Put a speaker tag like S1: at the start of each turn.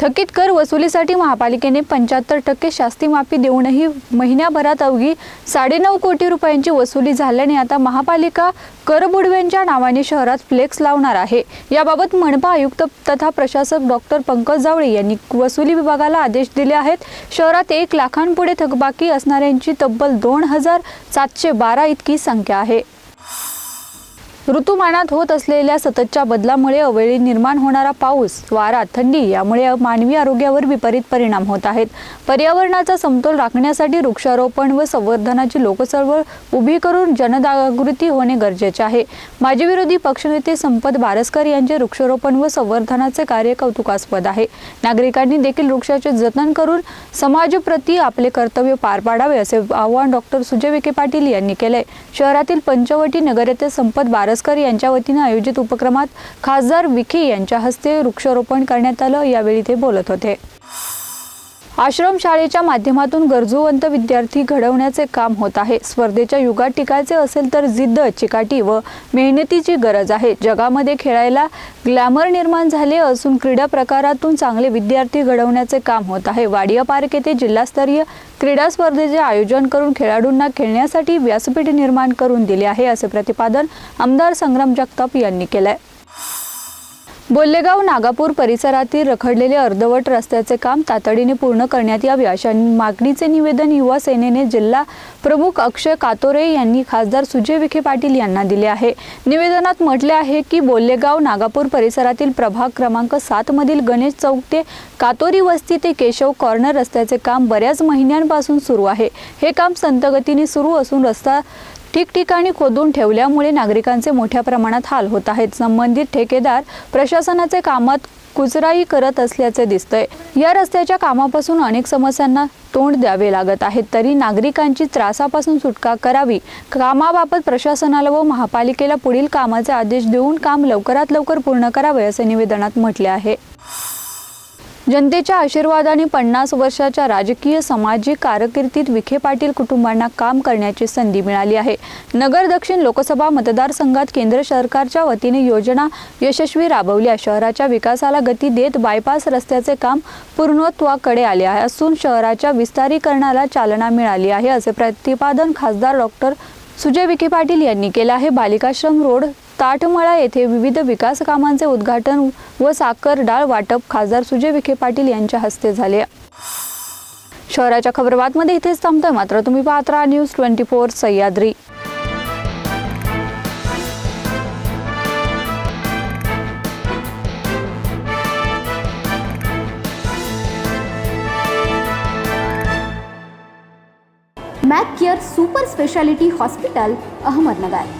S1: थकीत कर वसुलीसाठी महापालिकेने पंच्याहत्तर टक्के शास्ती माफी देऊनही महिन्याभरात अवघी साडेनऊ कोटी रुपयांची वसुली झाल्याने आता महापालिका करबुडव्यांच्या नावाने शहरात फ्लेक्स लावणार आहे. याबाबत मनपा आयुक्त तथा प्रशासक डॉक्टर पंकज जावळे यांनी वसुली विभागाला आदेश दिले आहेत. शहरात एक लाखांपुढे थकबाकी असणाऱ्यांची तब्बल दोन हजार सातशे बारा इतकी संख्या आहे. ऋतुमानात होत असलेल्या सततच्या बदलामुळे अवेळी निर्माण होणारा पाऊस वारा थंडी यामुळे मानवी आरोग्यावर विपरीत परिणाम होत आहेत. पर्यावरणाचा समतोल राखण्यासाठी वृक्षारोपण व संवर्धनाची लोकचळवळ उभी करून जनजागृती होणे गरजेचे आहे. माजी विरोधी पक्षनेते संपत बारसकर यांचे वृक्षारोपण व संवर्धनाचे कार्य कौतुकास्पद आहे. नागरिकांनी देखील वृक्षाचे जतन करून समाजप्रती आपले कर्तव्य पार पाडावे असे आवाहन डॉक्टर सुजय विखे पाटील यांनी केले शहरातील पंचवटी नगर येथे संपत बारसकर यांच्या वतीनं आयोजित उपक्रमात खासदार विखे यांच्या हस्ते वृक्षारोपण करण्यात आलं. यावेळी ते बोलत होते. आश्रमशाळेच्या माध्यमातून गरजूवंत विद्यार्थी घडवण्याचे काम होत आहे. स्पर्धेच्या युगात टिकायचे असेल तर जिद्द चिकाटी व मेहनतीची गरज आहे. जगामध्ये खेळायला ग्लॅमर निर्माण झाले असून क्रीडा प्रकारातून चांगले विद्यार्थी घडवण्याचे काम होत आहे. वाडिया पार्क येथे जिल्हास्तरीय क्रीडा स्पर्धेचे आयोजन करून खेळाडूंना खेळण्यासाठी व्यासपीठ निर्माण करून दिले आहे असे प्रतिपादन आमदार संग्राम जगताप यांनी केलं आहे बोल्लेगाव नागापूर परिसरातील रखडलेले अर्धवट रस्त्याचे काम तातडीने पूर्ण करण्यात यावे अशा मागणीचे निवेदन युवा सेनेने जिल्हा प्रमुख अक्षय कातोरे यांनी खासदार सुजय विखे पाटील यांना दिले आहे. निवेदनात म्हटले आहे की बोल्लेगाव नागापूर परिसरातील प्रभाग क्रमांक सात मधील गणेश चौक ते कातोरी वस्ती ते केशव कॉर्नर रस्त्याचे काम बऱ्याच महिन्यांपासून सुरू आहे. हे काम संतगतीने सुरू असून रस्ता ठिकठिकाणी खोदून ठेवल्यामुळे नागरिकांचे मोठ्या प्रमाणात हाल होत आहेत. संबंधित ठेकेदार प्रशासनाचे कामात कुचराई करत असल्याचे दिसतंय. या रस्त्याच्या कामापासून अनेक समस्यांना तोंड द्यावे लागत आहेत. तरी नागरिकांची त्रासापासून सुटका करावी. कामाबाबत प्रशासनाला व महापालिकेला पुढील कामाचे आदेश देऊन काम लवकरात लवकर पूर्ण करावे असे निवेदनात म्हटले आहे. जनतेच्या आशीर्वादाने पन्नास वर्षाच्या राजकीय सामाजिक कारकिर्दीत विखे पाटील कुटुंबांना काम करण्याची संधी मिळाली आहे. नगर दक्षिण लोकसभा मतदारसंघात केंद्र सरकारच्या वतीने योजना यशस्वी राबवल्या शहराच्या विकासाला गती देत बायपास रस्त्याचे काम पूर्णत्वाकडे आले आहे. असून शहराच्या विस्तारीकरणाला चालना मिळाली आहे असे प्रतिपादन खासदार डॉक्टर सुजय विखे पाटील यांनी केलं आहे. बालिकाश्रम रोड ताटमळा येथे विविध विकास कामांचे उद्घाटन व साखर डाळ वाटप खासदार सुजय विखे पाटील यांच्या हस्ते झाले. शहराच्या खबरबातमध्ये इथेच थांबतोय मात्र तुम्ही पाहत राहा news twenty four Sahyadri.
S2: Mac care super speciality hospital Ahmednagar.